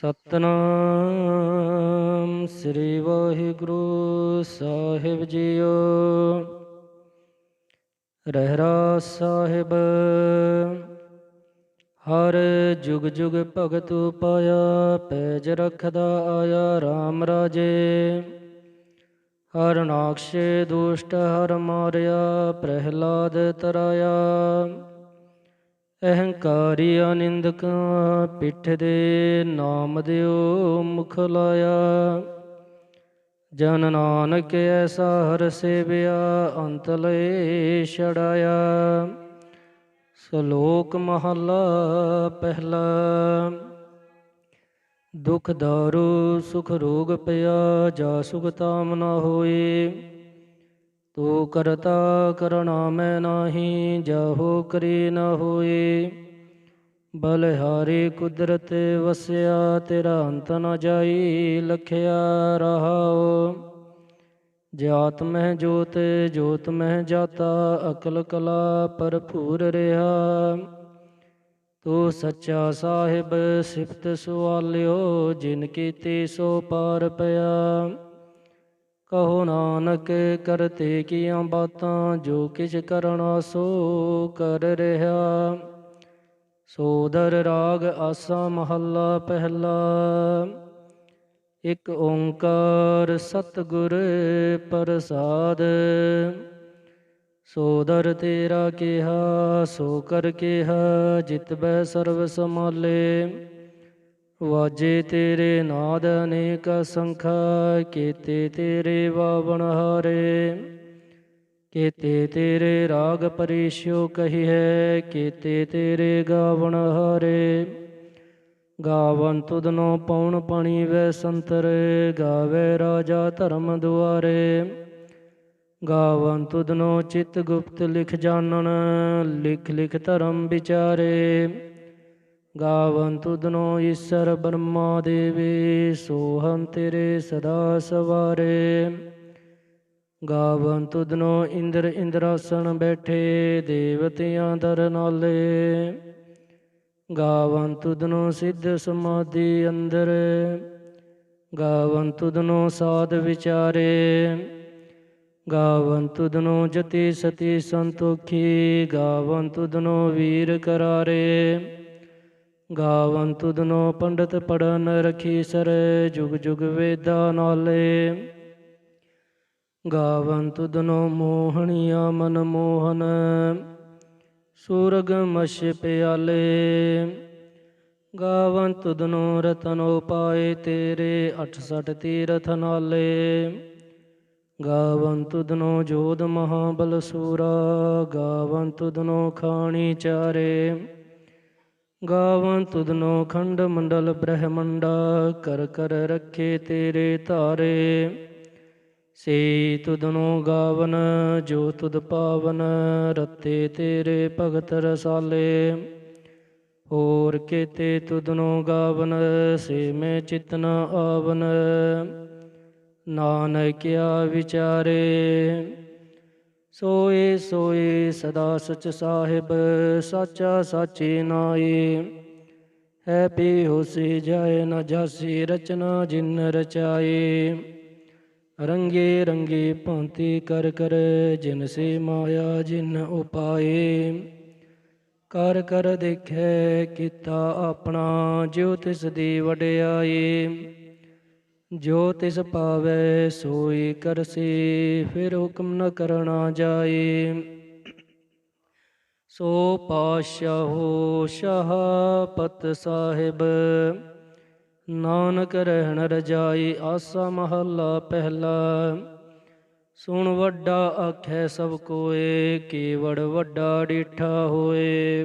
ਸਤਨਾਮ ਸ੍ਰੀ ਵਾਹਿਗੁਰੂ ਸਾਹਿਬ ਜੀਓ। ਰਹਿਰਾ ਸਾਹਿਬ, ਹਰ ਜੁਗ ਜੁਗ ਭਗਤ ਪਾਇਆ, ਪੈਜ ਰਖਦਾ ਆਇਆ RAM ਰਾਜੇ। ਹਰ ਨਾਕਸ਼ੇ ਦੁਸ਼ਟ ਹਰ ਮਾਰਿਆ, ਪ੍ਰਹਿਲਾਦ ਤਰਾਇਆ। ਅਹੰਕਾਰੀ ਅਨਿੰਦਕ ਪਿੱਠ ਦੇ ਨਾਮ ਦਿਓ ਮੁਖ ਲਾਇਆ। ਜਨ ਨਾਨਕ ਐਸਾ ਹਰ ਸੇਵਿਆ, ਅੰਤ ਲਏ ਛੜਾਇਆ। ਸ਼ਲੋਕ ਮਹਲਾ ਪਹਿਲਾ। ਦੁਖ ਦਾਰੂ ਸੁਖ ਰੋਗ ਪਿਆ, ਜਾ ਸੁਖ ਤਾਮ ਨਾ ਹੋਏ। ਤੂੰ ਕਰਤਾ ਕਰਣਾ ਮੈਂ ਨਾਹੀ, ਜਾਹੋ ਕਰੀ ਨਾ ਹੋਏ। ਬਲਿਹਾਰੀ ਕੁਦਰਤ ਵਸਿਆ, ਤੇਰਾ ਅੰਤ ਨ ਜਾਈ, ਲਖਿਆ ਰਹਾਓ ਜਾਤ ਮਹਿ ਜੋਤ ਜੋਤ ਮਹਿ ਜਾਤਾ, ਅਕਲ ਕਲਾ ਭਰਪੂਰ ਰਿਹਾ। ਤੂੰ ਸੱਚਾ ਸਾਹਿਬ, ਸਿਫਤ ਸੁਆਲਿਓ, ਜਿਨ ਕੀਤੀ ਸੋ ਪਾਰ ਪਿਆ। ਕਹੋ ਨਾਨਕ, ਕਰਤੇ ਕੀਆਂ ਬਾਤਾਂ, ਜੋ ਕਿਛ ਕਰਨਾ ਸੋ ਕਰ ਰਿਹਾ। ਸੋਦਰ ਰਾਗ ਆਸਾ ਮਹੱਲਾ ਪਹਿਲਾ। ਇਕ ਓੰਕਾਰ ਸਤਿਗੁਰ ਪ੍ਰਸਾਦ। ਸੋਦਰ ਤੇਰਾ ਕਿਹਾ, ਸੋ ਕਰ ਕਿਹਾ, ਜਿਤ ਬੈ ਸਰਬ ਸਮਾਲੇ ਵਾਜੇ ਤੇਰੇ ਨਾਦ ਅਨੇਕ ਸੰਖਾ, ਕੀਤੇ ਤੇਰੇ ਵਾਵਣ ਹਾਰੇ। ਕੀਤੇ ਤੇਰੇ ਰਾਗ ਪਰਿਸ਼ੋ ਹੈ, ਕੀਤੇ ਤੇਰੇ ਗਾਵਣ ਹਾਰੇ। ਗਾਵਨ ਤੁਧਨੋ ਪਉਣ ਪਾਣੀ ਵੈ ਸੰਤਰ, ਗਾਵੇ ਰਾਜਾ ਧਰਮ ਦੁਆਰੇ। ਗਾਵਨ ਤੁਧਨੋ ਚਿਤ ਗੁਪਤ ਲਿਖ ਜਾਣਨ, ਲਿਖ ਲਿਖ ਧਰਮ ਵਿਚਾਰੇ। ਗਾਵਨ ਦਨੋ ਈਸ਼ਰ ਬ੍ਰਹਮਾ ਦੇਵੀ, ਸੋਹੰ ਤੇਰੇ ਸਦਾ ਸਵਾਰੇ। ਗਾਵੰਤੁ ਦਨੋ ਇੰਦਰ ਇੰਦਰਾਸਣ ਬੈਠੇ, ਦੇਵਤਿਆਂ ਦਰ ਨਾਲੇ। ਗਾਵੰਤੁ ਦਨੋ ਸਿੱਧ ਸਮਾਧੀ ਅੰਦਰ ਗਾਵੰਤੁ ਦਨੋ ਸਾਧ ਵਿਚਾਰੇ। ਗਾਵੰਤੁ ਦਨੋ ਜਤੀ ਸਤੀ ਸੰਤੋਖੀ ਗਾਵੰਤੁ ਦਨੋ ਵੀਰ ਕਰਾਰੇ। ਗਾਵਨ ਤੁਧਨੋ ਪੰਡਤ ਪੜਨ ਰਖੀ ਸਰ, ਜੁਗ ਜੁਗ ਵੇਦਾ ਨਾਲੇ। ਗਾਵਨ ਤੁਧਨੋ ਮੋਹਣੀਆ ਮਨ ਮੋਹਨ, ਸੂਰਗ ਮਛ ਪਿਆਲੇ। ਗਾਵਨ ਤੁਧਨੋ ਰਤਨੋ ਪਾਏ ਤੇਰੇ 68 ਤੀਰਥ ਨਾਲੇ। ਗਾਵਨ ਤੁਧਨੋ ਜੋਧ ਮਹਾਬਲ ਸੂਰਾ, ਗਾਵਨ ਤੁਧਨੋ ਖਾਣੀ ਚਾਰੇ। ਗਾਵਨ ਤੁਧਨੋ ਖੰਡ ਮੰਡਲ ਬ੍ਰਹਮੰਡਾ, ਕਰ ਕਰ ਰੱਖੇ ਤੇਰੇ ਧਾਰੇ। ਸੇ ਤੁਧਨੋ ਗਾਵਨ, ਜੋ ਤੁਧ ਪਾਵਨ, ਰਤੇ ਤੇਰੇ ਭਗਤ ਰਸਾਲੇ। ਹੋਰ ਕੀਤੇ ਤੁਧਨੋ ਗਾਵਨ, ਸੇ ਮੈਂ ਚਿਤਨ ਆਵਨ। ਨਾਨਕਿਆ ਵਿਚਾਰੇ ਸੋਏ ਸੋਏ ਸਦਾ ਸਚ ਸਾਹਿਬ, ਸਾਚਾ ਸਾਚੀ ਨਾਈ ਹੈ ਪੀ ਹੋਸੀ ਜਾਏ ਨ ਜਾਸੀ ਰਚਨਾ ਜਿਨ ਰਚਾਈ ਰੰਗੇ ਰੰਗੇ ਭਾਂਤੀ ਕਰ ਕਰ ਜਿਨ ਸੇ ਮਾਇਆ ਜਿਨ ਉਪਾਏ। ਕਰ ਕਰ ਦੇਖੈ ਕੀਤਾ ਆਪਣਾ, ਜਿਉ ਤਿਸ ਦੀ ਵਡਿਆਈ ਜੋ ਤਿਸ ਪਾਵੈ ਸੋਈ ਕਰਸੀ, ਫਿਰ ਹੁਕਮ ਨ ਕਰਣਾ ਜਾਏ ਸੋ ਪਾਸ਼ਾਹੋ ਸ਼ਾਹਪਤ ਸਾਹਿਬ, ਨਾਨਕ ਰਹਿਣ ਰਜਾਈ ਆਸਾ ਮਹੱਲਾ ਪਹਿਲਾ। ਸੁਣ ਵੱਡਾ ਆਖੈ ਸਭ ਕੋਏ, ਕੇਵੜ ਵੱਡਾ ਡੀਠਾ ਹੋਏ।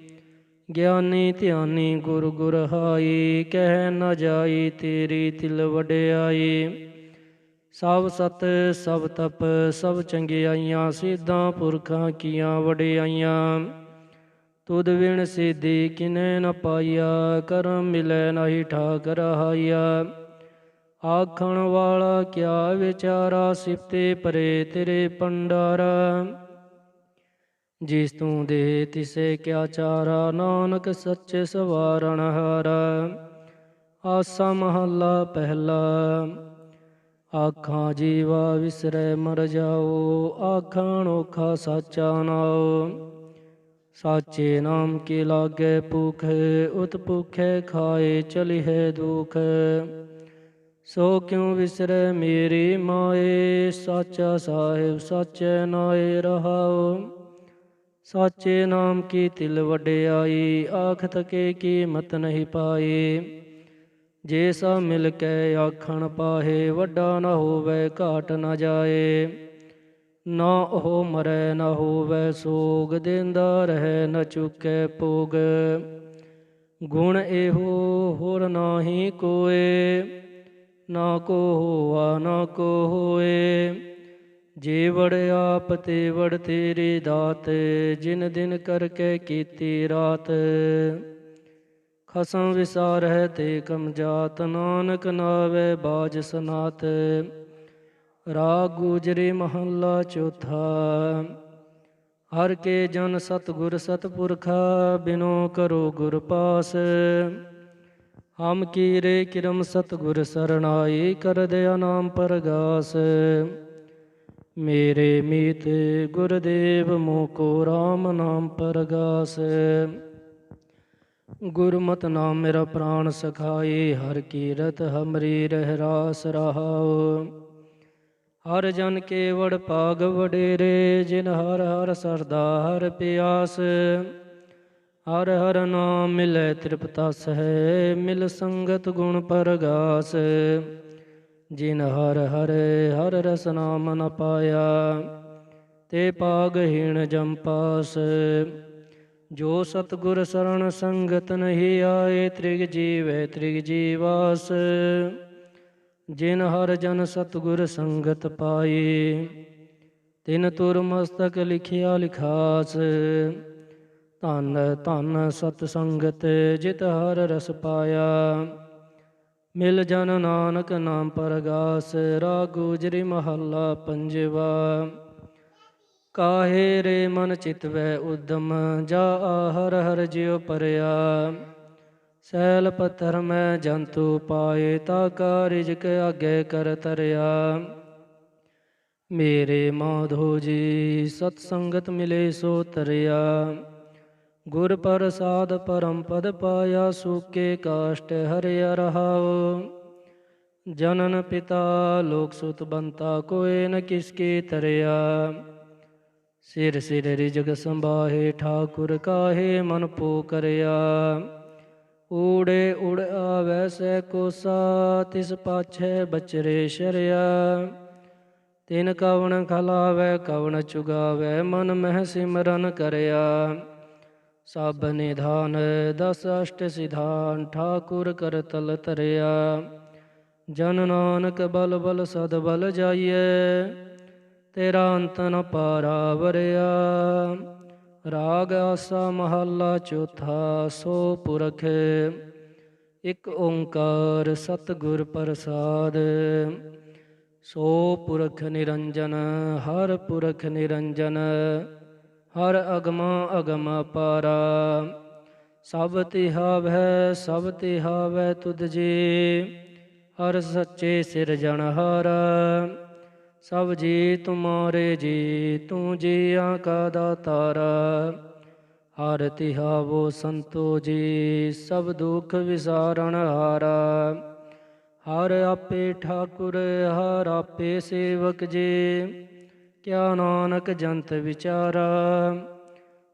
ਗਿਆਨੀ ਧਿਆਨੀ ਗੁਰ ਗੁਰ ਹਾਈ ਕਹਿ ਨ ਜਾਈ ਤੇਰੀ ਤਿਲ ਵਡਿਆਈ। ਸਭ ਸਤ, ਸਭ ਤਪ, ਸਭ ਚੰਗਿਆਈਆਂ, ਸਿੱਧਾਂ ਪੁਰਖਾਂ ਕੀਆਂ ਵਡਿਆਈਆਂ। ਤੁਧ ਵਿਣ ਸਿੱਧੀ ਕਿਨੈ ਨ ਪਾਈਆ, ਕਰਮ ਮਿਲੈ ਨਹੀਂ ਠਾਕ ਰਹਾਈਆ ਆਖਣ ਵਾਲਾ ਕਿਆ ਵਿਚਾਰਾ, ਸਿਫਤੇ ਪਰੇ ਤੇਰੇ ਪੰਡਾਰਾ ਜਿਸ ਤੂੰ ਦੇ ਤਿਸੇ ਕਿਆ ਚਾਰਾ ਨਾਨਕ ਸੱਚੇ ਸਵਾਰਣ ਹਾਰਾ ਆਸਾ ਮਹੱਲਾ ਪਹਿਲਾ ਆਖਾਂ ਜੀਵਾ ਵਿਸਰੈ ਮਰ ਜਾਓ ਆਖਾਂ ਨੋਖਾ ਸਾਚਾ ਨਾਉ ਸਾਚੇ ਨਾਮ ਕੀ ਲਾਗੇ ਭੁਖ ਉਤ ਭੁਖੇ ਖਾਏ ਚਲਿਹੈ ਦੁਖ ਸੋ ਕਿਉ ਵਿਸਰੈ ਮੇਰੀ ਮਾਏ ਸਾਚਾ ਸਾਹਿਬ ਸਾਚੇ ਨਾਏ ਰਹਾਉ ਸਾਚੇ ਨਾਮ ਕੀ ਤਿਲ ਵਡਿਆਈ ਆਖ ਤਕੇ ਕੀਮਤ ਨਹੀਂ ਪਾਈ। ਜੇ ਸਭ ਮਿਲ ਕੇ ਆਖਣ ਪਾਹੇ, ਵੱਡਾ ਨਾ ਹੋਵੇ, ਘਾਟ ਨਾ ਜਾਏ। ਨਾ ਉਹ ਮਰੈ, ਨਾ ਹੋਵੇ ਸੋਗ, ਦਿੰਦਾ ਰਹਿ, ਨਾ ਚੁੱਕੈ ਭੋਗ। ਗੁਣ ਇਹੋ ਹੋਰ ਨਾਹੀ ਕੋਏ, ਨਾ ਕੋ ਹੋਆ, ਨਾ ਕੋ ਹੋਏ। ਜੇ ਵੜ ਆਪ ਤੇ ਵੜ ਤੇਰੀ ਦਾਤ, ਜਿਨ ਦਿਨ ਕਰਕੇ ਕੀਤੀ ਰਾਤ। ਖਸਮ ਵਿਸਾਰ ਹੈ ਤੇ ਕਮ ਜਾਤ, ਨਾਨਕ ਨਾਵੇ ਬਾਜ ਸਨਾਤ। ਰਾਗ ਗੁਜਰੀ ਮਹੱਲਾ ਚੌਥਾ। ਹਰ ਕੇ ਜਨ ਸਤਗੁਰ ਸਤਪੁਰਖਾ, ਬਿਨੋ ਕਰੋ ਗੁਰ ਪਾਸ। ਹਮ ਕੀਰੇ ਕਿਰਮ ਸਤਗੁਰ ਸਰਣਾਈ ਕਰ ਦਿਆ ਨਾਮ ਪਰਗਾਸ। ਮੇਰੇ ਮੀਤ ਗੁਰਦੇਵ ਮੋ ਕੋ RAM ਨਾਮ ਪਰਗਾਸ। ਗੁਰਮਤਿ ਨਾਮ ਮੇਰਾ ਪ੍ਰਾਣ ਸਖਾਈ ਹਰ ਕੀਰਤ ਹਮਰੀ ਰਹਿ ਰਾਸ ਰਹਾਉ। ਹਰ ਜਨ ਕੇਵੜ ਪਾਗ ਵਡੇਰੇ, ਜਿਨ ਹਰ ਹਰ ਸਰਦਾ ਹਰ ਪਿਆਸ। ਹਰ ਹਰ ਨਾਮ ਮਿਲੇ ਤ੍ਰਿਪਤਸ ਹੈ ਮਿਲ ਸੰਗਤ ਗੁਣ ਪਰਗਾਸ। ਜਿਨ ਹਰ ਹਰ ਹਰ ਰਸ ਨਾਮ ਨ ਪਾਇਆ, ਤੇ ਪਾਗਹੀਣ ਜਮ ਪਾਸ। ਜੋ ਸਤਗੁਰ ਸਰਣ ਸੰਗਤ ਨਹੀਂ ਆਏ, ਤ੍ਰਿਗ ਜੀਵੈ ਤ੍ਰਿਗ ਜੀਵਾਸ। ਜਿਨ ਹਰ ਜਨ ਸਤਗੁਰ ਸੰਗਤ ਪਾਈ, ਤਿਨ ਤੁਰ ਮਸਤਕ ਲਿਖਿਆ ਲਿਖਾਸ। ਧਨ ਧਨ ਸਤ ਸੰਗਤ ਜਿਤ ਹਰ ਰਸ ਪਾਇਆ। ਮਿਲ ਜਨ ਨਾਨਕ ਨਾਮ ਪਰਗਾਸ, ਰਾਗ ਗੁਜਰੀ ਮਹੱਲਾ ਪੰਜਵਾ। ਕਾਹੇ ਰੇ ਮਨ ਚਿਤਵੈ ਉਦਮ, ਜਾ ਆਹਰ ਹਰ ਜਿਉ ਪਰਿਆ। ਸੈਲ ਪੱਥਰ ਮੈਂ ਜੰਤੂ ਪਾਏ, ਤਾ ਕਾ ਰਿਜਕ ਆਗੇ ਕਰ ਤਰਿਆ। ਮੇਰੇ ਮਾਧੋ ਜੀ, ਸਤ ਸੰਗਤ ਮਿਲੇ ਸੋ ਤਰਿਆ। ਗੁਰ ਪ੍ਰਸਾਦ ਪਰਮ ਪਦ ਪਾਇਆ, ਸੂਕੇ ਕਾਸ਼ਟ ਹਰਿਆ ਰਹਾਉ ਜਨਨ ਪਿਤਾ, ਲੋਕ ਸੁਤ ਬੰਤਾ, ਕੋਏ ਨ ਕਿਸ ਤਰਿਆ। ਸਿਰ ਸਿਰ ਰਿਜਗ ਸੰਭਾਹੇ, ਠਾਕੁਰ ਕਾਹੇ ਮਨ ਪੋ ਕਰਿਆ। ਊੜੇ ਉੜ ਆਵੈ ਸੈ ਕੋਸਾ, ਤਿਸ ਪਾਛੈ ਬਚਰੇ ਸ਼ਰਿਆ। ਤਿਨ ਕਵਣ ਖਲਾਵੈ, ਕਵਣ ਚੁਗਾਵੈ, ਮਨ ਮਹਿ ਸਿਮਰਨ ਕਰਿਆ। ਸਭ ਨਿਧਾਨ ਦਸ ਅਸ਼ਟ ਸਿਧਾਨ, ਠਾਕੁਰ ਕਰ ਤਲ ਤਰਿਆ ਜਨ ਨਾਨਕ ਬਲ ਬਲ ਸਦ ਬਲ ਜਾਈਐ, ਤੇਰਾ ਅੰਤ ਨ ਪਾਰਾ ਵਰਿਆ। ਰਾਗ ਆਸਾ ਮਹੱਲਾ ਚੌਥਾ, ਸੋ ਪੁਰਖ, ਇਕ ਓੰਕਾਰ ਸਤਿਗੁਰ ਪ੍ਰਸਾਦ। ਸੋ ਪੁਰਖ ਨਿਰੰਜਨ, ਹਰ ਪੁਰਖ ਨਿਰੰਜਨ ਹਰ ਅਗਮ ਅਗਮ ਪਾਰਾ, ਸਭ ਤਿਹਾਵੈ ਸਭ ਤਿਹਾਵੈ ਤੁਧ ਜੀ। ਹਰ ਸੱਚੇ ਸਿਰਜਣਹਾਰਾ ਸਭ ਜੀ ਤੁਮਾਰੇ ਜੀ, ਤੂੰ ਜੀਆਂ ਕਾ ਦਾਤਾਰਾ। ਹਰ ਤਿਹਾਵੋ ਸੰਤੋ ਜੀ, ਸਭ ਦੁਖ ਵਿਸਾਰਣ ਹਾਰਾ। ਹਰ ਆਪੇ ਠਾਕੁਰ, ਹਰ ਆਪੇ ਸੇਵਕ ਜੀ। ਕਿਆ ਨਾਨਕ ਜੰਤ ਵਿਚਾਰਾ,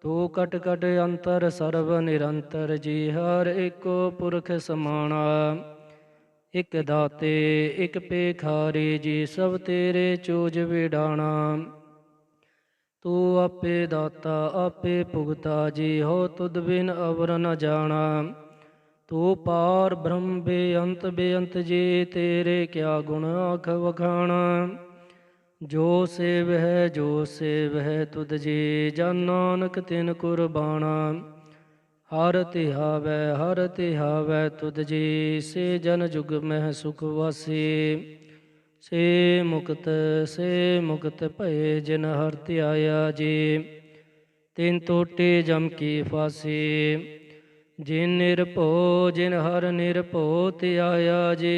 ਤੂੰ ਕਟ ਕਟ ਅੰਤਰ ਸਰਬ ਨਿਰੰਤਰ ਜੀ, ਹਰ ਏਕੋ ਪੁਰਖ ਸਮਾਣਾ। ਇਕ ਦਾਤੇ, ਇਕ ਪੇਖਾਰੀ ਜੀ, ਸਭ ਤੇਰੇ ਚੂਜ ਵਿਡਾਣਾ। ਤੂੰ ਆਪੇ ਦਾਤਾ, ਆਪੇ ਭੁਗਤਾ ਜੀ, ਹੋ ਤੁਧ ਬਿਨ ਅਵਰ ਨ ਜਾਣਾ। ਤੂੰ ਪਾਰ ਬ੍ਰਹਮ ਬੇਅੰਤ ਬੇਅੰਤ ਜੀ, ਤੇਰੇ ਕਿਆ ਗੁਣ ਆਖ ਵਖਾਣਾ। ਜੋ ਸੇਵ ਹੈ, ਜੋ ਸੇਵ ਹੈ, ਤੁਧ ਜੀ ਜਨ ਨਾਨਕ ਤਿਨ ਕੁਰਬਾਨਾ। ਹਰ ਧਿਆਵੈ ਹਰ ਧਿਆਵੈ ਤੁਧ ਜੀ, ਸੇ ਜਨ ਜੁਗ ਮਹਿ ਸੁਖ ਵਾਸੀ। ਸੇ ਮੁਕਤ ਸੇ ਮੁਕਤ ਭਏ ਜਿਨ ਹਰ ਧਿਆਇਆ ਜੀ। ਤਿਨ ਟੋਟੇ ਜਮ ਕੀ ਫਾਸੀ। ਜਿਨ ਨਿਰਭਉ, ਜਿਨ ਹਰ ਨਿਰਭਉ ਧਿਆਇਆ ਜੀ।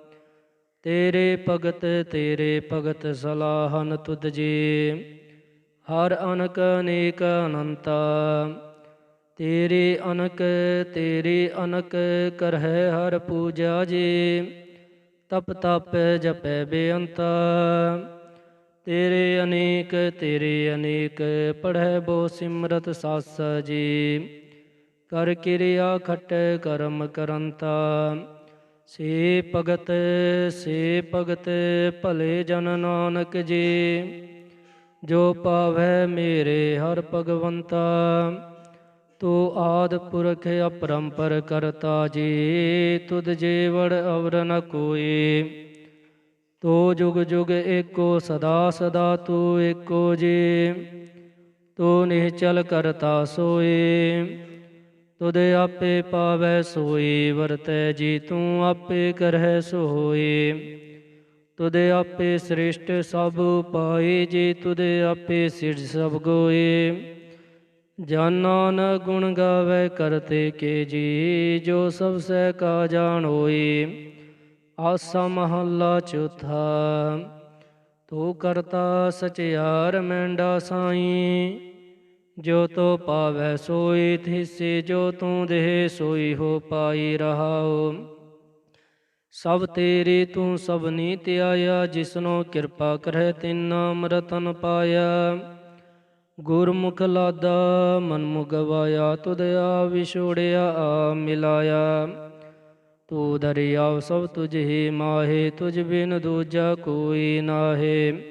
ਤੇਰੇ ਭਗਤ ਤੇਰੇ ਭਗਤ ਸਲਾਹਨ ਤੁਧ ਜੀ। ਹਰ ਅਨਕ ਅਨੇਕ ਅਨੰਤ, ਤੇਰੇ ਅਨਕ ਤੇਰੇ ਅਨਕ ਕਰਹਿ ਹਰ ਪੂਜਾ ਜੀ। ਤਪ ਤਪ ਜਪੈ ਬੇਅੰਤ, ਤੇਰੇ ਅਨੇਕ ਤੇਰੇ ਅਨੇਕ ਪੜ੍ਹੈ ਬੋ ਸਿਮਰਤ ਸਾਸ ਜੀ। ਕਰ ਕਿਰਿਆ ਖਟ ਕਰਮ ਕਰੰਤਾ ਸੇ ਭਗਤ ਸੇ ਭਗਤ, ਭਲੇ ਜਨ ਨਾਨਕ ਜੀ। ਜੋ ਪਾਵੈ ਮੇਰੇ ਹਰ ਭਗਵੰਤਾ, ਤੂੰ ਆਦ ਪੁਰਖ ਅਪਰੰਪਰ ਕਰਤਾ ਜੀ। ਤੁਧ ਜੀਵੜ ਅਵਰ ਨ ਕੋਈ। ਤੋ ਜੁਗ ਜੁਗ ਏਕੋ ਸਦਾ ਸਦਾ ਤੂੰ ਏਕੋ ਜੀ। ਤੂੰ ਨਿਹਚਲ ਕਰਤਾ ਸੋਏ। ਤੁਧ ਆਪੇ ਪਾਵੈ ਸੋਈ, ਵਰਤੈ ਜੀ ਤੂੰ ਆਪੇ ਕਰਹਿ ਸੋਈ। ਤੁਧ ਆਪੇ ਸ੍ਰਿਸ਼ਟ ਸਭ ਪਾਈ, ਜੀ ਤੁਧ ਆਪੇ ਸਿਰ ਸਭ ਗੋਏ ਜਾਨਨ ਗੁਣ ਗਾਵੇ ਕਰਤੇ ਕੇ ਜੀ, ਜੋ ਸਭ ਸਹਿ ਕਾ ਜਾਣ ਹੋਈ। ਆਸਾ ਮਹੱਲਾ ਚੌਥਾ, ਤੂੰ ਕਰਤਾ ਸਚਿਆਰ, ਮੈਂਡਾ ਸਾਈਂ। ਜੋ ਤੋ ਪਾਵੈ ਸੋਈ, ਥਿਸੇ ਜੋ ਤੂੰ ਦੇਹ ਸੋਈ ਹੋ ਪਾਈ ਰਹਾਉ। ਸਭ ਤੇਰੀ ਤੂੰ ਸਭ ਨੀ ਧਿਆਇਆ ਜਿਸਨੋ ਕਿਰਪਾ ਕਰੈ ਤਿਨ ਨਾਮ ਰਤਨ ਪਾਇਆ। ਗੁਰਮੁਖ ਲਾਦਾ, ਮਨ ਮੁਗਵਾਇਆ, ਤੁਧ ਵਿਛੋੜਿਆ, ਆ ਮਿਲਾਇਆ। ਤੂੰ ਦਰਿਆਵ ਸਭ ਤੁਝ ਹੀ ਮਾਹੇ, ਤੁਝ ਬਿਨ ਦੂਜਾ ਕੋਈ ਨਾਹੇ।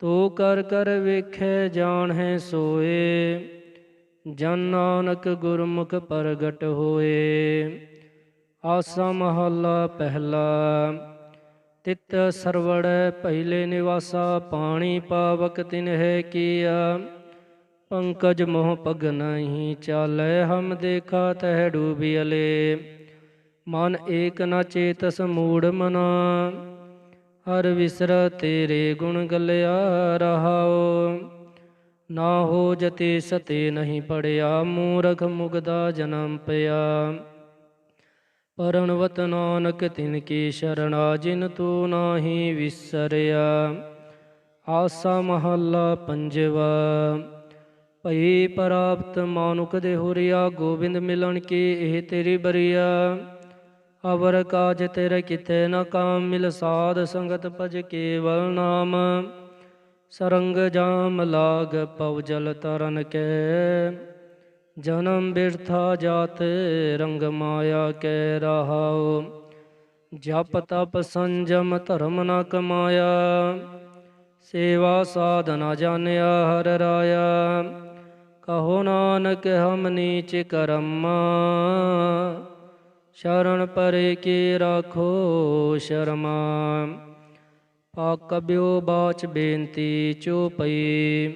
ਤੂੰ ਕਰ ਕਰ ਵੇਖੈ ਜਾਣ ਹੈ ਸੋਏ, ਜਨ ਨਾਨਕ ਗੁਰਮੁਖ ਪ੍ਰਗਟ ਹੋਏ। ਆਸਾ ਮਹੱਲਾ ਪਹਿਲਾ, ਤਿਤ ਸਰਵੜ ਪਹਿਲੇ ਨਿਵਾਸਾ, ਪਾਣੀ ਪਾਵਕ ਤਿਨ ਤਿਨਹਿ ਕੀਆ। ਪੰਕਜ ਮੋਹ ਪਗ ਨਹੀਂ ਚਾਲੈ, ਹਮ ਦੇਖਾ ਤਹਿ ਡੂਬਿਅਲੇ ਮਨ ਏਕ ਨ ਚੇਤਸ ਮੂੜ ਮਨਾ ਹਰ ਵਿਸਰ ਤੇਰੇ ਗੁਣ ਗਲਿਆ ਰਹਾਓ ਨਾ ਹੋ ਜਤੇ ਸਤੇ ਨਹੀਂ ਪੜਿਆ, ਮੂਰਖ ਮੁਗਦਾ ਜਨਮ ਪਿਆ। ਪਰਣਵਤ ਨਾਨਕ ਤਿਨ ਕੀ ਸ਼ਰਣਾ, ਜਿਨ ਤੂੰ ਨਾਹੀ ਵਿਸਰਿਆ। ਆਸਾ ਮਹੱਲਾ ਪੰਜਵਾ, ਭਈ ਪ੍ਰਾਪਤ ਮਾਨੁਕ ਦੇ ਹੋਰਿਆ, ਗੋਬਿੰਦ ਮਿਲਣ ਕੀ ਇਹ ਤੇਰੀ ਬਰੀਆ। ਅਵਰ ਕਾਜ ਤੇਰੇ ਕਿਤੇ ਨ ਕਾਮ, ਮਿਲ ਸਾਧ ਸੰਗਤ ਭਜ ਕੇਵਲ ਨਾਮ। ਸਰੰਗ ਜਾਮ ਲਾਗ ਪਉ ਜਲ ਤਰਨ ਕੈ। ਜਨਮ ਬਿਰਥਾ ਜਾਤ ਰੰਗ ਮਾਇਆ ਕੈ ਰਹਾਉ। ਜਪ ਤਪ ਸੰਜਮ ਧਰਮ ਨ ਕਮਾਇਆ। ਸੇਵਾ ਸਾਧਨਾ ਜਾਣਿਆ ਹਰ ਰਾਇਆ। ਕਹੋ ਨਾਨਕ ਹਮ ਨੀਚ ਕਰਮਾ। ਸ਼ਰਨ ਪਰੇ ਕੀ ਰਾਖੋ ਸ਼ਰਮਾ। ਆਕਬਿਓ ਬਾਚ ਬੇਨਤੀ ਚੋਪਈ।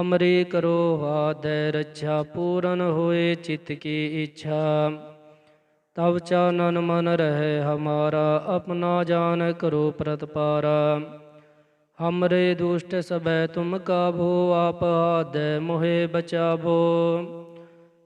ਹਮਰੇ ਕਰੋ ਵਾਦੈ ਰੱਛਾ, ਪੂਰਨ ਹੋਏ ਚਿਤ ਕੀ ਇੱਛਾ। ਤਬ ਚਾਨਨ ਮਨ ਰਹੇ ਹਮਾਰਾ, ਆਪਣਾ ਜਾਨ ਕਰੋ ਪ੍ਰਤਪਾਰਾ। ਹਮਰੇ ਦੁਸ਼ਟ ਸਭੈ ਤੁਮ ਕਾਭੋ, ਆਪ ਆਦੈ ਮੋਹਿ ਬਚਾਵੋ।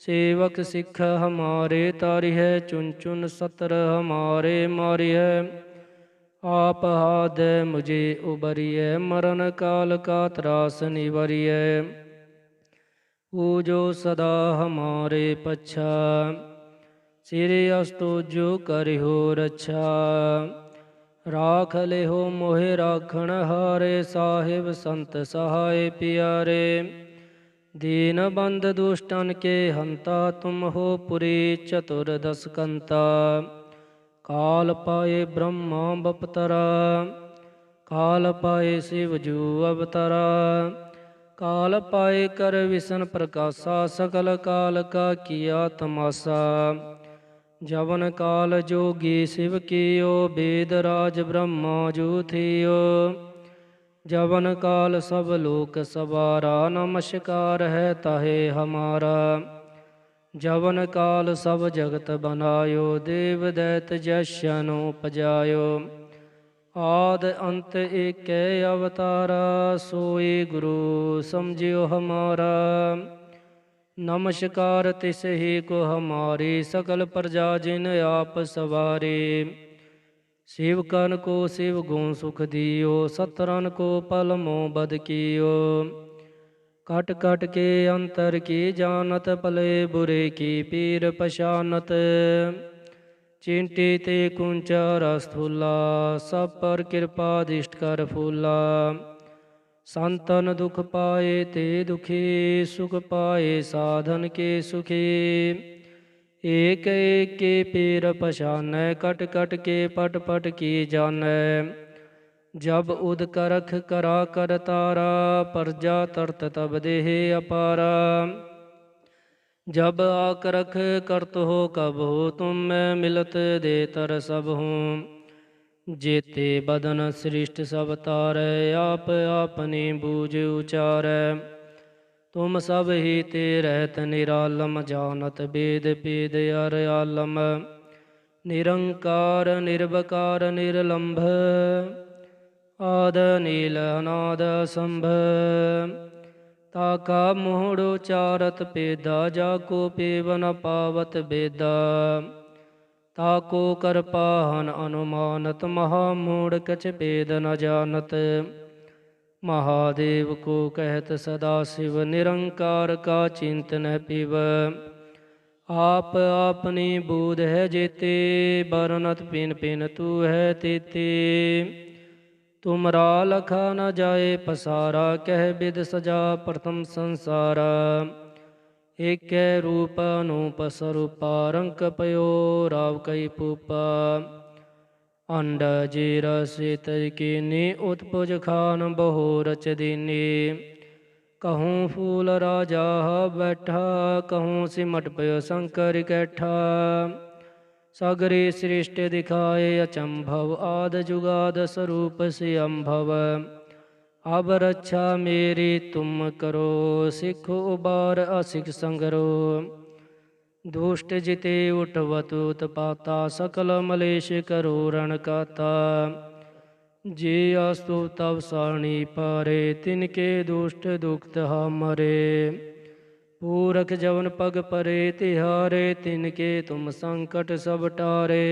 सेवक सिख हमारे तारी है चुन चुन सतर हमारे मारी है आप हाथ मुझे उबरिए मरण काल का त्रास निवरिए पूजो सदा हमारे पच्छा सिर अस्तो जो करिहो रक्षा। राख लेहो मोहे राखण हारे, साहिब संत सहाय प्यारे। दीन बंद दुष्टन के हंता तुम हो पुरी चतुर्दश कंता काल पाए ब्रह्मा बपतरा काल पाए शिव जू अवतरा काल पाए कर विष्ण प्रकाशा सकल काल का किया तमाशा जवन काल जोगी शिव कियो वेद राज ब्रह्मा जू थियो ਜਵਨ ਕਾਲ ਸਭ ਲੋਕ ਸਵਾਰਾ, ਨਮਸਕਾਰ ਹੈ ਤਾਹੇ ਹਮਾਰਾ। ਜਵਨ ਕਾਲ ਸਭ ਜਗਤ ਬਨਾਇਓ, ਦੇਵ ਦੈਤ ਜਸ਼ਨੋ ਪਜਾਇਓ ਆਦ ਅੰਤ ਏਕੈ ਅਵਤਾਰਾ, ਸੋਏ ਗੁਰੂ ਸਮਝਿਓ ਹਮਾਰਾ। ਨਮਸਕਾਰ ਤਿਸ ਹੀ ਕੋ ਹਮਾਰੀ, ਸਕਲ ਪ੍ਰਜਾ ਜਿਨ ਆਪ ਸਵਾਰੇ। ਸੇਵਕਨ ਕੋ ਸੇਵ ਗੁਣ ਸੁਖ ਦਿਓ ਸਤਰਨ ਕੋ ਪਲ ਮੋ ਬਦ ਕੀਓ। ਕਟ ਕਟ ਕੇ ਅੰਤਰ ਕੀ ਜਾਣਤ, ਭਲੇ ਬੁਰੇ ਕੀ ਪੀਰ ਪਛਾਨਤ। ਚਿੰਟੇ ਤੇ ਕੁੰਚਾ ਰਸ ਥੂਲਾ, ਸਭ ਪਰ ਕਿਰਪਾ ਦਿਸ਼ਟ ਕਰ ਫੂਲਾ। ਸੰਤਨ ਦੁਖ ਪਾਏ ਤੇ ਦੁਖੀ, ਸੁਖ ਪਾਏ ਸਾਧਨ ਕੇ ਸੁਖੀ। ਏਕ ਏਕੇ ਪੀਰ ਪਛਾਨੈ, ਕਟ ਕਟ ਕੇ ਪਟ ਪਟ ਕੀ ਜਾਣੈ। ਜਬ ਉਦ ਕਰਖ ਕਰਾ ਕਰ ਤਾਰਾ, ਪਰਜਾ ਤਰਤ ਤਬ ਦੇਹ ਅਪਾਰਾ। ਜਬ ਆਕਰਖ ਕਰਤ ਹੋ ਕਬ ਹੋ ਤੁਮ, ਮੈਂ ਮਿਲਤ ਦੇ ਤਰ ਸਭ ਹੂੰ। ਜੇਤੇ ਬਦਨ ਸ੍ਰਿਸ਼ਟ ਸਭ ਤਾਰੈ, ਆਪ ਆਪਨੇ ਬੂਝ ਉਚਾਰੈ। ਤੁਮ ਸਭ ਹੀ ਤੇ ਰਹਿਤ ਨਿਰਾਲਮ, ਜਾਣਤ ਬੇਦ ਬੇਦ ਅਰ ਆਲਮ। ਨਿਰੰਕਾਰ, ਨਿਰਵਕਾਰ, ਨਿਰਲੰਭ। ਆਦ, ਨੀਲ, ਅਨਾਦ ਸੰਭ ਤਾ ਕਾ ਮੋੜੋ ਚਾਰਤ ਪੇਦਾ, ਜਾ ਕੋ ਪੇਵਨ ਪਾਵਤ ਬੇਦਾ। ਤਾ ਕੋ ਕਰਪਾਹਨ ਅਨੁਮਾਨਤ, ਮਹਾ ਮੂੜ ਕਚ ਪੇਦ ਨ ਜਾਣਤ। महादेव को कहत सदा शिव निरंकार का चिंतन पिव आप आपनी बूध है जेते बरनत पिन पिन तू है तेते तुमरा लखा न जाए पसारा कह विद सजा प्रथम संसारा एक रूप अनूप स्वरूपा रंक पयो राव कई पूपा अंड जीर शीत कीनी उत्पुज खान बहु रच दीनी कहूँ फूल राजा बैठा, कहूँ सिमट पयो शंकर कैठा। सगरे सृष्टि दिखाए अचंभव, आद जुगाद स्वरूप से अम्भव अब रक्षा मेरी तुम करो, सिख उबार असिख संगरो। दुष्ट जिते उठवतुत पाता सकल मलेश करो रण काता जे अस्तु तब साणी पारे तिनके दुष्ट दुखत मरे पूरख जवन पग परे तिहारे तिनके तुम संकट सब टारे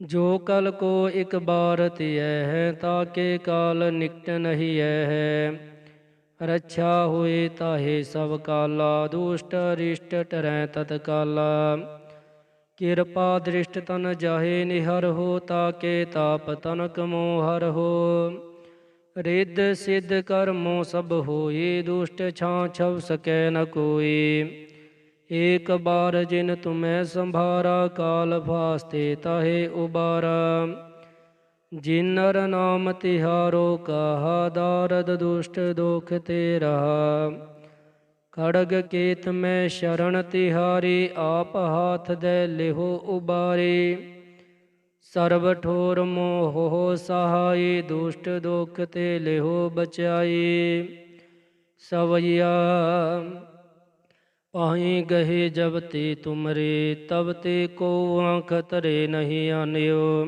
जो कल को एक बार तिय है ताके काल निकट नहीं है ਰੱਛਾ ਹੋਏ ਤਾਹੇ ਸਭ ਕਾਲਾ, ਦੁਸ਼ਟ ਰਿਸ਼ਟ ਟਰੈ ਤਤ ਕਾਲਾ। ਕਿਰਪਾ ਦ੍ਰਿਸ਼ਟ ਤਨ ਜਾਹੇ, ਨਿਹਰ ਹੋ ਤਾਕੇ ਤਾਪ ਤਨ ਕਮੋ ਹਰ ਹੋ। ਰਿੱਧ ਸਿੱਧ ਕਰਮੋ ਸਭ ਹੋਏ, ਦੁਸ਼ਟ ਛਾਂ ਛਵ ਸਕੈ ਨ ਕੋਈ ਏਕ ਬਾਰ ਜਿਨ ਤੁਮੈ ਸੰਭਾਰਾ, ਕਾਲ ਫਾਸਤੇ ਤਾਹੇ ਉਬਾਰਾ। ਜਿਨਰ ਨਾਮ ਤਿਹਾਰੋ ਕਹਾ ਦਾਰਦ ਦੁਸ਼ਟ ਦੋਖ ਤੇ ਰਹਾ ਖੜਗ ਕੇਤ ਮੈਂ ਸ਼ਰਨ ਤਿਹਾਰੀ, ਆਪ ਹਾਥ ਦੇ ਲਿਹੋ ਉਬਾਰੀ। ਸਰਬ ਠੋਰ ਮੋਹ ਸਹਾਈ ਦੁਸ਼ਟ ਦੋਖ ਤੇ ਲਿਹੋ ਬਚਾਈ ਸਵਈਆ ਪਾਹੀ ਗਹੇ ਜਬ ਤੇ ਤੁਮਰੇ, ਤਬ ਤੇ ਕੋ ਆਂਖ ਤਰੇ ਨਹੀਂ ਆਨਿਓ।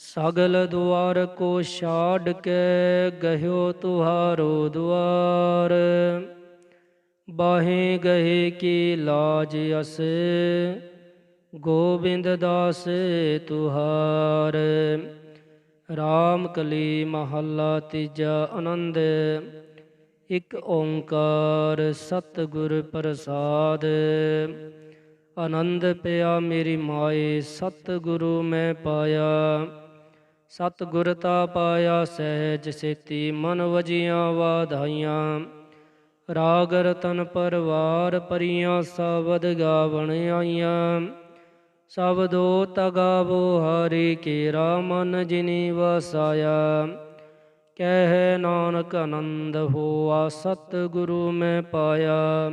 ਸਗਲ ਦੁਆਰ ਕੋ ਛਾੜ ਕੇ ਗਹਿਓ ਤੁਹਾਰੋ ਦੁਆਰ। ਬਾਹੇ ਗਏ ਕੀ ਲਾਜ ਅਸ, ਗੋਬਿੰਦ ਦਾਸ ਤੁਹਾਰ। ਰਾਮ ਕਲੀ ਮਹੱਲਾ ਤੀਜਾ ਆਨੰਦ, ਇੱਕ ਓੰਕਾਰ ਸਤਿਗੁਰ ਪ੍ਰਸਾਦ। ਆਨੰਦ ਪਿਆ ਮੇਰੀ ਮਾਏ, ਸਤਿਗੁਰੂ ਮੈਂ ਪਾਇਆ। ਸਤਿਗੁਰ ਤਾ ਪਾਇਆ ਸਹਿਜ ਸੇਤੀ, ਮਨ ਵਜੀਆਂ ਵਾਧਾਈਆਂ। ਰਾਗ ਰਤਨ ਪਰਵਾਰ ਪਰੀਆਂ ਸਬਦ ਗਾਵਣ ਆਈਆਂ। ਸਬਦੋ ਤਗਾਵੋ ਹਰੀ ਕੇਰਾ ਮਨ ਜਿਨੀ ਵਸਾਇਆ। ਕਹਿ ਨਾਨਕ ਆਨੰਦ ਹੋਆ, ਸਤਿਗੁਰੂ ਮੈਂ ਪਾਇਆ।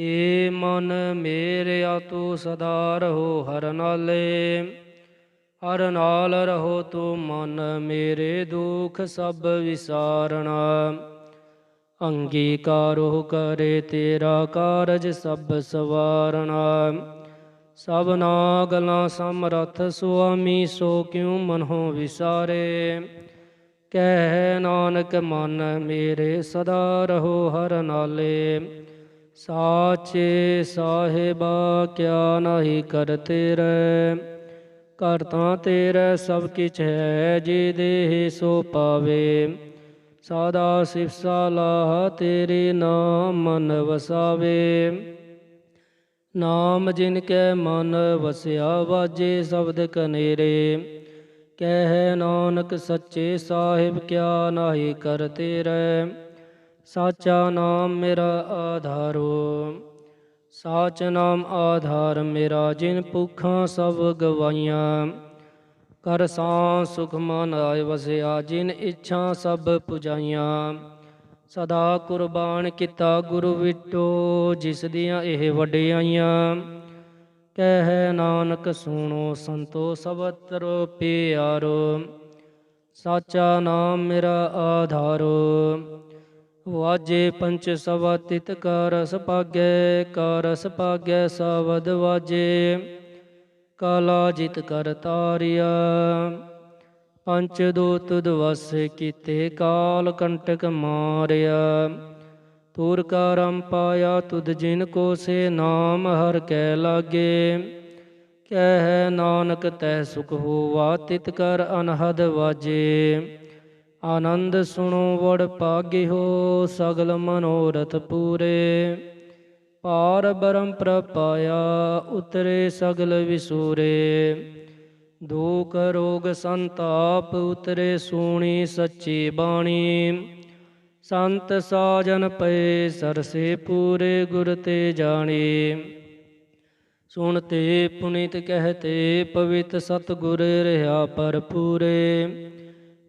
ਏ ਮਨ ਮੇਰਿਆ ਤੂੰ ਸਦਾ ਰਹੋ ਹਰ ਨਾਲੇ। ਹਰ ਨਾਲ ਰਹੋ ਤੂੰ ਮਨ ਮੇਰੇ ਦੁਖ ਸਭ ਵਿਸਾਰਣਾ। ਅੰਗੀਕਾਰੋ ਕਰੇ ਤੇਰਾ ਕਾਰਜ ਸਭ ਸਵਾਰਣਾ। ਸਭਨਾ ਗਲਾਂ ਸਮਰਥ ਸੁਆਮੀ, ਸੋ ਕਿਉ ਮਨੋ ਵਿਸਾਰੇ? ਕਹਿ ਨਾਨਕ, ਮਨ ਮੇਰੇ ਸਦਾ ਰਹੋ ਹਰ ਨਾਲੇ। ਸਾਚੇ ਸਾਹਿਬਾ, ਕਿਆ ਨਹੀਂ ਕਰ ਤੇਰੇ ਕਰਤਾ ਤੇਰੇ ਸਭ ਕਿਛ ਹੈ, ਜੇ ਦੇਹ ਸੋ ਪਾਵੇ। ਸਾਦਾ ਸਿਫ ਲਾਹ ਤੇਰੇ ਨਾਮ ਮਨ ਵਸਾਵੇ। ਨਾਮ ਜਿਨ ਕੈ ਮਨ ਵਸਿਆ, ਵਾਜੇ ਸ਼ਬਦ ਕਨੇਰੇ। ਕਹਿ ਨਾਨਕ ਸੱਚੇ ਸਾਹਿਬ, ਕਿਆ ਨਾਹੀ ਕਰ ਤੇਰੇ। ਸਾਚਾ ਨਾਮ ਮੇਰਾ ਆਧਾਰੋ। ਸਾਚ ਨਾਮ ਆਧਾਰ ਮੇਰਾ, ਜਿਨ ਭੁੱਖਾਂ ਸਭ ਗਵਾਈਆਂ। ਕਰ ਸਾਂ ਸੁਖ ਮਨ ਆਇ ਵਸਿਆ, ਜਿਨ ਇੱਛਾ ਸਭ ਪੁਜਾਈਆਂ। ਸਦਾ ਕੁਰਬਾਨ ਕੀਤਾ ਗੁਰੂ ਵਿਟੋ, ਜਿਸ ਦੀਆਂ ਇਹ ਵਡਿਆਈਆਂ। ਕਹਿ ਨਾਨਕ ਸੁਣੋ ਸੰਤੋ ਸਬਤਰੋ ਪਿਆਰੋ। ਸਾਚਾ ਨਾਮ ਮੇਰਾ ਆਧਾਰੋ। ਵਾਜੇ ਪੰਚ ਸਵਾ ਤਿਤ ਕਾ ਰਸ ਪਾਗੈ ਕਾ ਰਸ ਪਾਗੈ ਸਵਦ ਵਾਜੇ। ਕਾਲਾ ਜਿਤ ਕਰ ਤਾਰਿਆ, ਪੰਚ ਦੋ ਦੂਤ ਵਸ ਕੀਤੇ ਕਾਲ ਕੰਟਕ ਮਾਰਿਆ। ਤੂਰ ਕਾ ਰਮ ਪਾਇਆ ਤੁਧ ਜਿਨ ਕੋ ਸੇ ਨਾਮ ਹਰ ਕੈ ਲਾਗੇ। ਕਹਿ ਨਾਨਕ ਤੈ ਸੁਖ ਹੋਵਾ ਤਿਤ ਕਰ ਅਨਹਦ ਵਾਜੇ। ਆਨੰਦ ਸੁਣੋ ਵੜ ਪਾਗਿਓ ਸਗਲ ਮਨੋਰਥ ਪੂਰੇ। ਪਾਰ ਬਰਮ ਪ੍ਰਪਾਇਆ ਉਤਰੇ ਸਗਲ ਵਿਸੂਰੇ। ਦੁਖ ਰੋਗ ਸੰਤਾਪ, ਉਤਰੇ ਸੋਣੀ ਸੱਚੀ ਬਾਣੀ। ਸੰਤ ਸਾਜਨ ਪਏ, ਸਰਸੇ ਪੂਰੇ, ਗੁਰ ਤੇ ਜਾਣੀ। ਸੁਣਤੇ ਪੁਨੀਤ ਕਹਤੇ ਪਵਿੱਤ ਸਤਗੁਰ, ਰਹਾ ਪਰ ਪੂਰੇ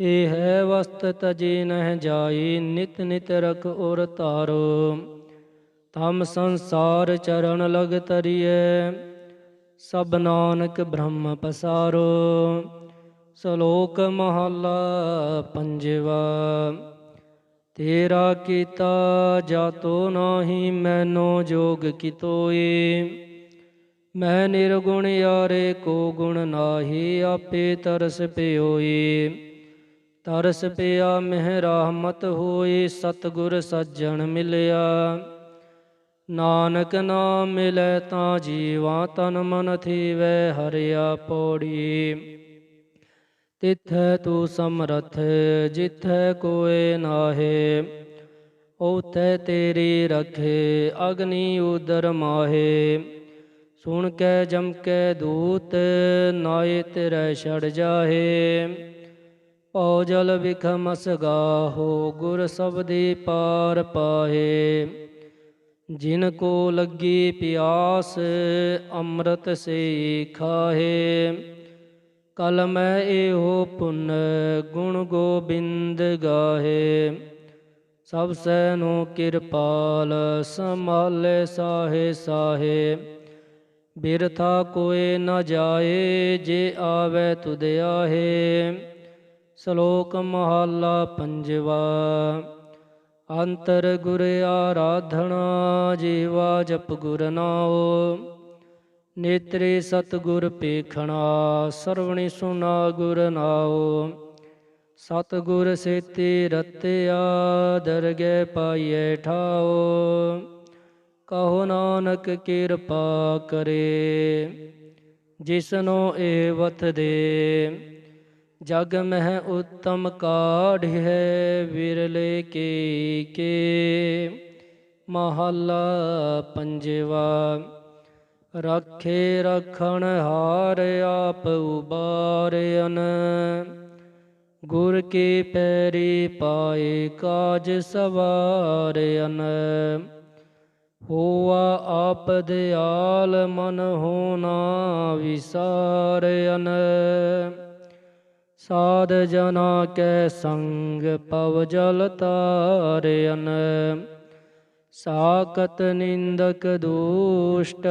ਇਹ ਹੈ ਵਸਤ ਤਜੇ ਨਹਿ ਜਾਈ ਨਿਤ ਨਿਤ ਰਖ ਔਰ ਤਾਰੋ ਤਮ ਸੰਸਾਰ ਚਰਨ ਲਗ ਤਰੀਏ ਸਭ ਨਾਨਕ ਬ੍ਰਹਮ ਪਸਾਰੋ। ਸ਼ਲੋਕ ਮਹਲਾ ਪੰਜਵਾ, ਤੇਰਾ ਕੀਤਾ ਜਾਤੋ ਨਾਹੀ, ਮੈਨੋ ਜੋਗ ਕਿਤੋਏ। ਮੈਂ ਨਿਰਗੁਣ ਯਾਰੇ, ਕੋ ਗੁਣ ਨਾਹੀ, ਆਪੇ ਤਰਸ ਪਿਓਈ ਤਰਸ ਪਿਆ ਮਹਿ ਰਹਿਮਤ ਹੋਈ ਸਤਿਗੁਰ ਸੱਜਣ ਮਿਲਿਆ। ਨਾਨਕ ਨਾਮ ਮਿਲੈ ਤਾਂ ਜੀਵਾ ਤਨ ਮਨ ਥੀਵੈ, ਹਰਿਆ ਪੌੜੀ। ਤਿਥੈ ਤੂੰ ਸਮਰਥ, ਜਿਥੈ ਕੋਏ ਨਾਹੇ ਉਥੈ ਤੇਰੀ ਰਖੇ, ਅਗਨੀ ਉਦਰ ਮਾਹੇ। ਸੁਣ ਕੇ ਜਮ ਕੇ ਦੂਤ ਨਾਏ ਤੇਰੇ ਛੜ ਜਾਹੇ। ਪਉ ਜਲ ਵਿਖਮਸ ਗਾਹੋ ਗੁਰ ਸਬਦੀ ਪਾਰ ਪਾਹੇ ਜਿਨ ਕੋ ਲੱਗੀ ਪਿਆਸ, ਅੰਮ੍ਰਿਤ ਸੇ ਖਾਹੇ ਕਲ ਮੈਂ ਇਹੋ ਪੁੰਨ, ਗੁਣ ਗੋਬਿੰਦ ਗਾਹੇ। ਸਭ ਸੈ ਨੂੰ ਕਿਰਪਾਲ, ਸੰਭਾਲੇ ਸਾਹੇ ਸਾਹੇ। ਬਿਰਥਾ ਕੋਏ ਨ ਜਾਏ, ਜੇ ਆਵੇ ਤੁਧ ਆਹੇ। ਸ਼ਲੋਕ ਮਹਲਾ ਪੰਜਵਾ, ਅੰਤਰ ਗੁਰ ਆਰਾਧਨਾ ਜੀਵਾ ਜਪ ਗੁਰ ਨਾਉ, ਨੇਤਰੇ ਸਤਗੁਰ ਪੇਖਣਾ ਸਰਵਣੀ ਸੁਨਾ ਗੁਰ ਨਾਉ, ਸਤਗੁਰ ਸੇਤੀ ਰਤਿਆ ਦਰਗਹਿ ਪਾਈਐ ਠਾਉ, ਕਹੋ ਨਾਨਕ ਕਿਰਪਾ ਕਰੇ, ਜਿਸਨੋ ਏਵਤ ਦੇ ਜਗ ਮਹਿ ਉਤਮ ਕਾਢਿਐ ਵਿਰਲੇ ਕੇ ਕੇ। ਮਹਲਾ ਪੰਜਵਾ, ਰਾਖੇ ਰਖਣ ਹਾਰ ਆਪ ਉਬਾਰਿਅਨ ਗੁਰ ਕੇ ਪੈਰੀ ਪਾਏ ਕਾਜ ਸਵਾਰਿਅਨ ਹੋਆ ਆਪ ਦਿਆਲ ਮਨ ਹੋਣਾ ਵਿਸਾਰਿਅਨ ਸਾਧ ਜਨਾ ਕੈ ਸੰਗ ਪਵ ਜਲ ਤਾਰਿਅਨ ਸਾਕਤ ਨਿੰਦਕ ਦੁਸ਼ਟ,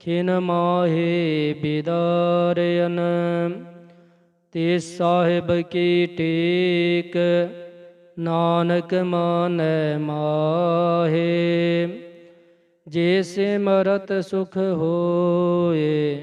ਖਿਨ ਮਾਹੇ ਬਿਦਾਰਿਅਨ। ਤੇ ਸਾਹਿਬ ਕੀ ਟੇਕ, ਨਾਨਕ ਮਾਨੈ ਮਾਹੇ। ਜੇ ਸਿਮਰਤ ਸੁਖ ਹੋਏ